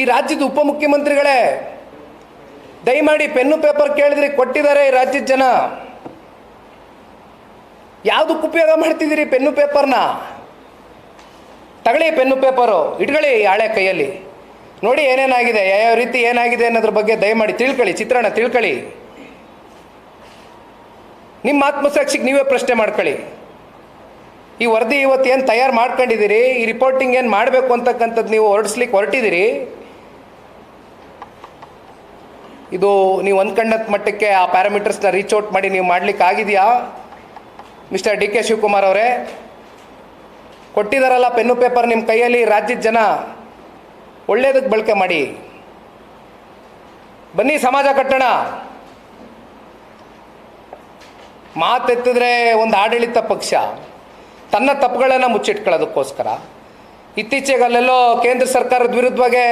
ಈ ರಾಜ್ಯದ ಉಪಮುಖ್ಯಮಂತ್ರಿಗಳೇ, ದಯಮಾಡಿ ಪೆನ್ನು ಪೇಪರ್ ಕೇಳಿದ್ರಿ ಕೊಟ್ಟಿದ್ದಾರೆ ಈ ರಾಜ್ಯದ ಜನ. ಯಾವುದಕ್ಕೆ ಉಪಯೋಗ ಮಾಡ್ತಿದ್ದೀರಿ ಪೆನ್ನು ಪೇಪರ್ನ? ತಗಳಿ ಪೆನ್ನು ಪೇಪರು, ಇಟ್ಕೊಳ್ಳಿ ಈ ಹಳೆ ಕೈಯಲ್ಲಿ. ನೋಡಿ ಏನೇನಾಗಿದೆ ಯಾವ ರೀತಿ ಏನಾಗಿದೆ ಅನ್ನೋದ್ರ ಬಗ್ಗೆ ದಯಮಾಡಿ ತಿಳ್ಕೊಳ್ಳಿ, ಚಿತ್ರಣ ತಿಳ್ಕೊಳ್ಳಿ. ನಿಮ್ಮ ಆತ್ಮಸಾಕ್ಷಿಗೆ ನೀವೇ ಪ್ರಶ್ನೆ ಮಾಡ್ಕೊಳ್ಳಿ. ಈ ವರದಿ ಇವತ್ತು ಏನು ತಯಾರು ಮಾಡ್ಕೊಂಡಿದ್ದೀರಿ? ಈ ರಿಪೋರ್ಟಿಂಗ್ ಏನು ಮಾಡಬೇಕು ಅಂತಕ್ಕಂಥದ್ದು ನೀವು ಹೊರಡಿಸ್ಲಿಕ್ಕೆ ಹೊರಟಿದ್ದೀರಿ? ಇದು ನೀವು ಅಂದ್ಕೊಂಡಂಥ ಮಟ್ಟಕ್ಕೆ ಆ ಪ್ಯಾರಾಮೀಟರ್ಸ್ನ ರೀಚ್ ಔಟ್ ಮಾಡಿ ನೀವು ಮಾಡ್ಲಿಕ್ಕೆ ಆಗಿದೆಯಾ? ಮಿಸ್ಟರ್ ಡಿ ಕೆ ಶಿವಕುಮಾರ್ ಅವರೇ ಕೊಟ್ಟಿದ್ದಾರಲ್ಲ ಪೆನ್ನು ಪೇಪರ್ ನಿಮ್ಮ ಕೈಯಲ್ಲಿ, ರಾಜ್ಯದ ಜನ. ಒಳ್ಳೇದಕ್ಕೆ ಬಳಕೆ ಮಾಡಿ. ಬನ್ನಿ ಸಮಾಜ ಕಟ್ಟೋಣ. ಮಾತೆತ್ತಿದ್ರೆ ಒಂದು ಆಡಳಿತ ಪಕ್ಷ. ತನ್ನ ತಪ್ಪುಗಳನ್ನು ಮುಚ್ಚಿಟ್ಕೊಳ್ಳೋದಕ್ಕೋಸ್ಕರ. ಇತ್ತೀಚೆಗೆ ಅಲ್ಲೆಲ್ಲೋ ಕೇಂದ್ರ ಸರ್ಕಾರದ ವಿರುದ್ಧವಾಗಿ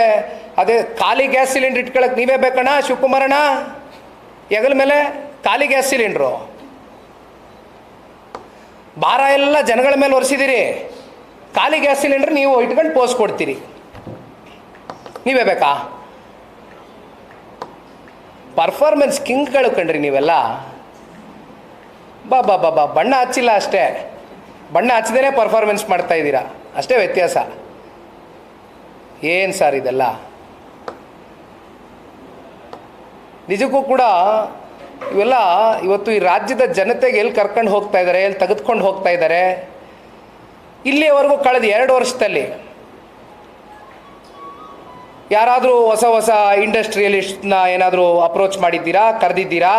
ಅದೇ ಖಾಲಿ ಗ್ಯಾಸ್ ಸಿಲಿಂಡರ್ ಇಟ್ಕೊಳಕ್ಕೆ ನೀವೇ ಬೇಕಣ್ಣ, ಶಿವಕುಮಾರಣ್ಣ? ಹೆಗಲ ಮೇಲೆ ಖಾಲಿ ಗ್ಯಾಸ್ ಸಿಲಿಂಡ್ರು. ಭಾರ ಎಲ್ಲ ಜನಗಳ ಮೇಲೆ ಒರೆಸಿದ್ದೀರಿ ಖಾಲಿ ಗ್ಯಾಸ್ ಸಿಲಿಂಡರ್ ನೀವು ಇಟ್ಕೊಂಡು ಪೋಸ್ ಕೊಡ್ತೀರಿ. ನೀವೇ ಬೇಕಾ? ಪರ್ಫಾರ್ಮೆನ್ಸ್ ಕಿಂಗ್ಗಳು ಕಣ್ರಿ ನೀವೆಲ್ಲ. ಬಾ ಬಾ ಬಾ ಬಾ, ಬಣ್ಣ ಹಚ್ಚಿಲ್ಲ ಅಷ್ಟೇ. ಬಣ್ಣ ಹಚ್ಚದೇ ಪರ್ಫಾರ್ಮೆನ್ಸ್ ಮಾಡ್ತಾ ಇದ್ದೀರಾ. ಅಷ್ಟೇ ವ್ಯತ್ಯಾಸ. ಏನು ಸರ್ ಇದೆಲ್ಲ? ನಿಜಕ್ಕೂ ಕೂಡ ಇವೆಲ್ಲ ಇವತ್ತು ಈ ರಾಜ್ಯದ ಜನತೆಗೆ ಎಲ್ಲಿ ಕರ್ಕೊಂಡು ಹೋಗ್ತಾ ಇದ್ದಾರೆ ಎಲ್ಲಿ ತೆಗೆದುಕೊಂಡು ಹೋಗ್ತಾ ಇದ್ದಾರೆ ಇಲ್ಲಿಯವರೆಗೂ ಕಳೆದ ಎರಡು ವರ್ಷದಲ್ಲಿ ಯಾರಾದರೂ ಹೊಸ ಹೊಸ ಇಂಡಸ್ಟ್ರಿಯಲಿಸ್ಟ್ನ ಏನಾದರೂ ಅಪ್ರೋಚ್ ಮಾಡಿದ್ದೀರಾ, ಕರೆದಿದ್ದೀರಾ?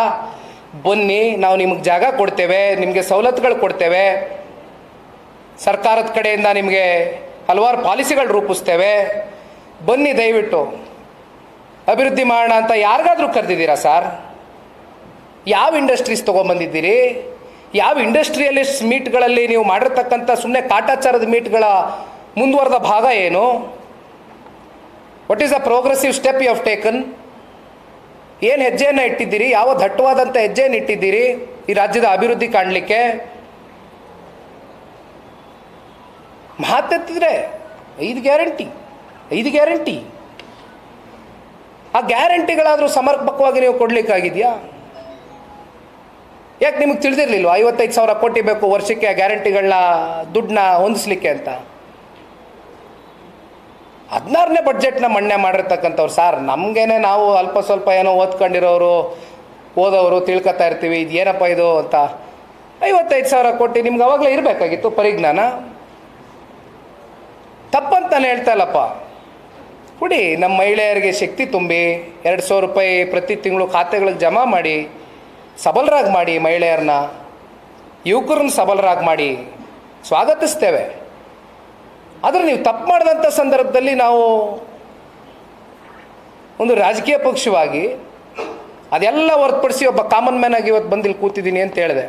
ಬನ್ನಿ, ನಾವು ನಿಮಗೆ ಜಾಗ ಕೊಡ್ತೇವೆ, ನಿಮಗೆ ಸವಲತ್ತುಗಳು ಕೊಡ್ತೇವೆ. ಸರ್ಕಾರದ ಕಡೆಯಿಂದ ನಿಮಗೆ ಹಲವಾರು ಪಾಲಿಸಿಗಳು ರೂಪಿಸ್ತೇವೆ. ಬನ್ನಿ ದಯವಿಟ್ಟು. ಅಭಿವೃದ್ಧಿ ಮಾಡೋಣ ಅಂತ ಯಾರಿಗಾದರೂ ಕರೆದಿದ್ದೀರಾ ಸರ್? ಯಾವ ಇಂಡಸ್ಟ್ರೀಸ್ ತೊಗೊಂಬಂದಿದ್ದೀರಿ? ಯಾವ ಇಂಡಸ್ಟ್ರಿಯಲಿಸ್ಟ್ ಮೀಟ್ಗಳಲ್ಲಿ ನೀವು ಮಾಡಿರ್ತಕ್ಕಂಥ ಸುಮ್ಮನೆ ಕಾಟಾಚಾರದ ಮೀಟ್ಗಳ ಮುಂದುವರೆದ ಭಾಗ ಏನು? What is a progressive step you have taken ಏನು ಹೆಜ್ಜೆಯನ್ನು ಇಟ್ಟಿದ್ದೀರಿ? ಯಾವ ದಟ್ಟವಾದಂಥ ಹೆಜ್ಜೆಯನ್ನು ಇಟ್ಟಿದ್ದೀರಿ? ಈ ರಾಜ್ಯದ ಅಭಿವೃದ್ಧಿ ಕಾಣಲಿಕ್ಕೆ? ಮಾತೆತ್ತಿದ್ರೆ ಐದು ಗ್ಯಾರಂಟಿ ಐದು ಗ್ಯಾರಂಟಿ. ಆ ಗ್ಯಾರಂಟಿಗಳಾದರೂ ಸಮರ್ಪಕವಾಗಿ ನೀವು ಕೊಡಲಿಕ್ಕಾಗಿದೆಯಾ? ಯಾಕೆ ನಿಮಗೆ ತಿಳಿದಿರಲಿಲ್ವ? ಐವತ್ತೈದು ಸಾವಿರ ಕೋಟಿ ಬೇಕು ವರ್ಷಕ್ಕೆ ಗ್ಯಾರಂಟಿಗಳನ್ನ ದುಡ್ಡನ್ನ ಹೊಂದಿಸ್ಲಿಕ್ಕೆ ಅಂತ. ಹದಿನಾರನೇ ಬಡ್ಜೆಟ್ನ ಮಣ್ಣೆ ಮಾಡಿರ್ತಕ್ಕಂಥವ್ರು. ಸರ್, ನಮಗೇನೆ ನಾವು ಅಲ್ಪ ಸ್ವಲ್ಪ ಏನೋ ಓದ್ಕೊಂಡಿರೋರು, ಓದೋರು ತಿಳ್ಕೊತಾ ಇರ್ತೀವಿ. ಇದು ಏನಪ್ಪ ಇದು ಅಂತ. ಐವತ್ತೈದು ಸಾವಿರ ಕೋಟಿ ನಿಮ್ಗೆ ಅವಾಗಲೇ ಇರಬೇಕಾಗಿತ್ತು ಪರಿಜ್ಞಾನ? ತಪ್ಪಂತ ನಾನು ಹೇಳ್ತಾ ಇಲ್ಲಪ್ಪ ಕೊಡಿ ನಮ್ಮ ಮಹಿಳೆಯರಿಗೆ ಶಕ್ತಿ ತುಂಬಿ ಎರಡು ಸಾವಿರ ರೂಪಾಯಿ ಪ್ರತಿ ತಿಂಗಳು ಖಾತೆಗಳಿಗೆ ಜಮಾ ಮಾಡಿ, ಸಬಲರಾಗಿ ಮಾಡಿ ಮಹಿಳೆಯರನ್ನ ಯುವಕರನ್ನ ಸಬಲರಾಗಿ ಮಾಡಿ ಸ್ವಾಗತಿಸ್ತೇವೆ. ಆದರೆ ನೀವು ತಪ್ಪು ಮಾಡಿದಂಥ ಸಂದರ್ಭದಲ್ಲಿ ನಾವು ಒಂದು ರಾಜಕೀಯ ಪಕ್ಷವಾಗಿ ಅದೆಲ್ಲ ಹೊರತುಪಡಿಸಿ ಒಬ್ಬ ಕಾಮನ್ ಮ್ಯಾನ್ ಆಗಿ ಇವತ್ತು ಬಂದಿಲ್ಲಿ ಕೂತಿದ್ದೀನಿ ಅಂತ ಹೇಳಿದೆ.